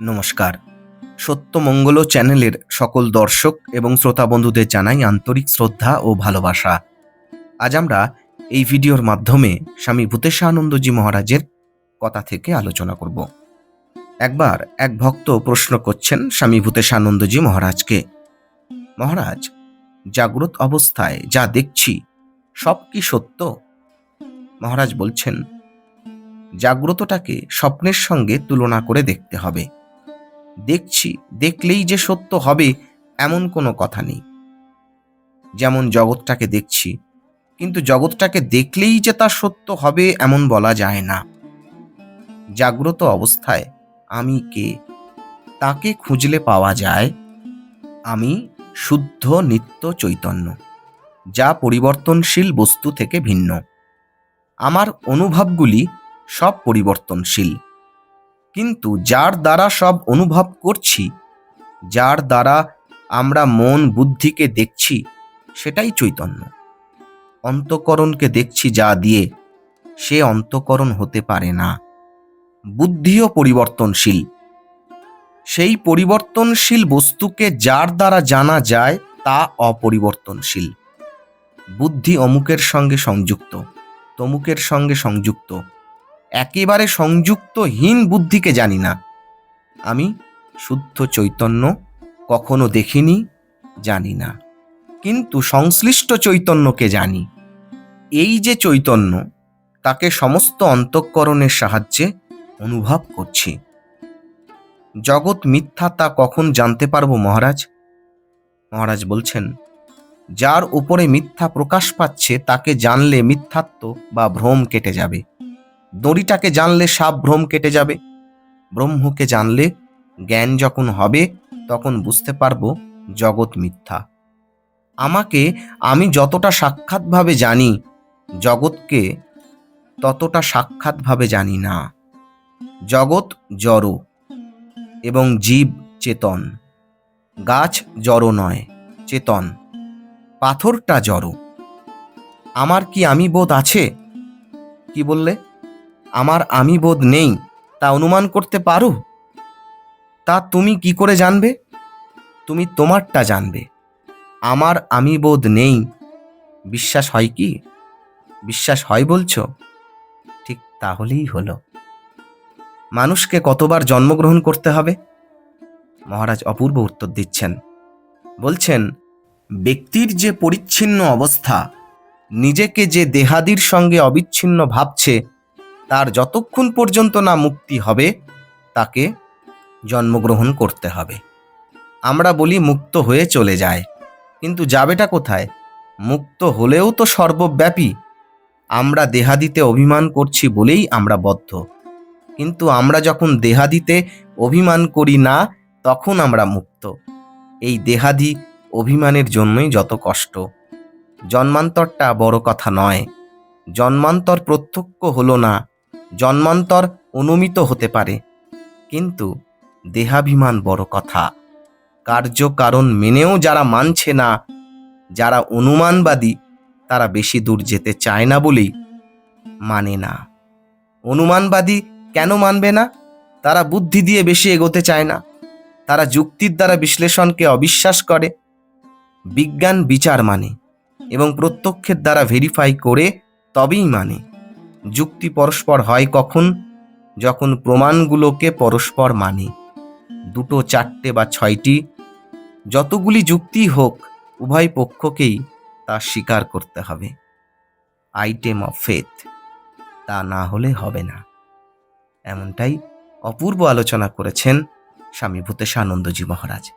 নমস্কার। সত্যমঙ্গল চ্যানেলের সকল দর্শক এবং শ্রোতা বন্ধুদের জানাই আন্তরিক শ্রদ্ধা ও ভালোবাসা। আজ আমরা এই ভিডিওর মাধ্যমে স্বামী ভূতেশানন্দজি মহারাজের কথা থেকে আলোচনা করব। একবার এক ভক্ত প্রশ্ন করছেন স্বামী ভূতেশানন্দজি মহারাজকে, মহারাজ, জাগ্রত অবস্থায় যা দেখছি, সব কি সত্য? মহারাজ বলছেন, জাগ্রতটাকে স্বপ্নের সঙ্গে তুলনা করে দেখতে হবে। দেখছি, দেখলেই যে সত্য হবে এমন কোনো কথা নেই। যেমন জগৎটাকে দেখছি, কিন্তু জগৎটাকে দেখলেই যে তা সত্য হবে এমন বলা যায় না। জাগ্রত অবস্থায় আমি কে? তাকে খুঁজলে পাওয়া যায় আমি শুদ্ধ নিত্য চৈতন্য, যা পরিবর্তনশীল বস্তু থেকে ভিন্ন। আমার অনুভবগুলি সব পরিবর্তনশীল। কিন্তু যার দ্বারা সব অনুভব করছি, যার দ্বারা আমরা মন বুদ্ধিকে দেখছি, সেটাই চৈতন্য। অন্তকরণকে দেখছি যা দিয়ে সে অন্তকরণ হতে পারে না। বুদ্ধিও পরিবর্তনশীল। সেই পরিবর্তনশীল বস্তুকে যার দ্বারা জানা যায়, তা অপরিবর্তনশীল। বুদ্ধি অমুকের সঙ্গে সংযুক্ত, তমুকের সঙ্গে সংযুক্ত। একেবারে সংযুক্তহীন বুদ্ধিকে জানি না। আমি শুদ্ধ চৈতন্য কখনো দেখিনি, জানি না। কিন্তু সংশ্লিষ্ট চৈতন্যকে জানি। এই যে চৈতন্য, তাকে সমস্ত অন্তঃকরণের সাহায্যে অনুভব করছি। জগৎ মিথ্যা তা কখন জানতে পারব, মহারাজ? মহারাজ বলছেন, যার উপরে মিথ্যা প্রকাশ পাচ্ছে, তাকে জানলে মিথ্যাত্ব বা ভ্রম কেটে যাবে। দড়িটাকে জানলে সাপ ভ্রম কেটে যাবে। ব্রহ্মকে জানলে জ্ঞান যখন হবে, তখন বুঝতে পারব জগৎ মিথ্যা। আমাকে আমি যতটা সাক্ষাৎভাবে জানি, জগৎকে ততটা সাক্ষাৎভাবে জানি না। জগৎ জড় এবং জীব চেতন। গাছ জড় নয়, চেতন। পাথরটা জড়। আমার কি আমি বোধ আছে? কি বললে? আমার আমি বোধ নেই, তা অনুমান করতে পারো? তা তুমি কি করে জানবে? তুমি তোমারটা জানবে। আমার আমি বোধ নেই। বিশ্বাস হয় কি? বিশ্বাস হয় বলছো? ঠিক তাহলেই হলো। মানুষকে কতবার জন্মগ্রহণ করতে হবে? মহারাজ অপূর্ব উত্তর দিচ্ছেন। বলছেন, ব্যক্তির যে পরিচ্ছিন্ন অবস্থা, নিজেকে যে দেহাদির সঙ্গে অবিচ্ছিন্ন ভাবছে তার যতক্ষণ পর্যন্ত না মুক্তি হবে, তাকে জন্মগ্রহণ করতে হবে। আমরা বলি মুক্ত হয়ে চলে যায়, কিন্তু যাবেটা কোথায়? মুক্ত হলেও তো সর্বব্যাপী। আমরা দেহাদিতে অভিমান করছি বলেই আমরা বদ্ধ। কিন্তু আমরা যখন দেহাদিতে অভিমান করি না, তখন আমরা মুক্ত। এই দেহাদি অভিমানের জন্যই যত কষ্ট। জন্মান্তরটা বড় কথা নয়। জন্মান্তর প্রত্যক্ষ হলো না। জন্মান্তর অনুমিত হতে পারে। কিন্তু দেহাভিমান বড় কথা। কার্য কারণ মেনেও যারা মানছে না, যারা অনুমানবাদী, তারা বেশি দূর যেতে চায় না বলেই মানে না। অনুমানবাদী কেন মানবে না? তারা বুদ্ধি দিয়ে বেশি এগোতে চায় না। তারা যুক্তির দ্বারা বিশ্লেষণকে অবিশ্বাস করে। বিজ্ঞান বিচার মানে এবং প্রত্যক্ষের দ্বারা ভেরিফাই করে তবেই মানে। যুক্তি পরস্পর হয় কখন? যখন প্রমাণগুলোকে পরস্পর মানে। দুটো চারটে বা ছয়টি। যতগুলি যুক্তি হোক, উভয় পক্ষকেই তা স্বীকার করতে হবে। আইটেম অফ ফেথ তা না হলে হবে না। এমনটাই অপূর্ব আলোচনা করেছেন স্বামী ভূতেশানন্দজি মহারাজ।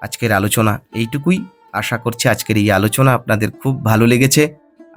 আজকের আলোচনা এইটুকুই। আশা করছি আজকের এই আলোচনা আপনাদের খুব ভালো লেগেছে।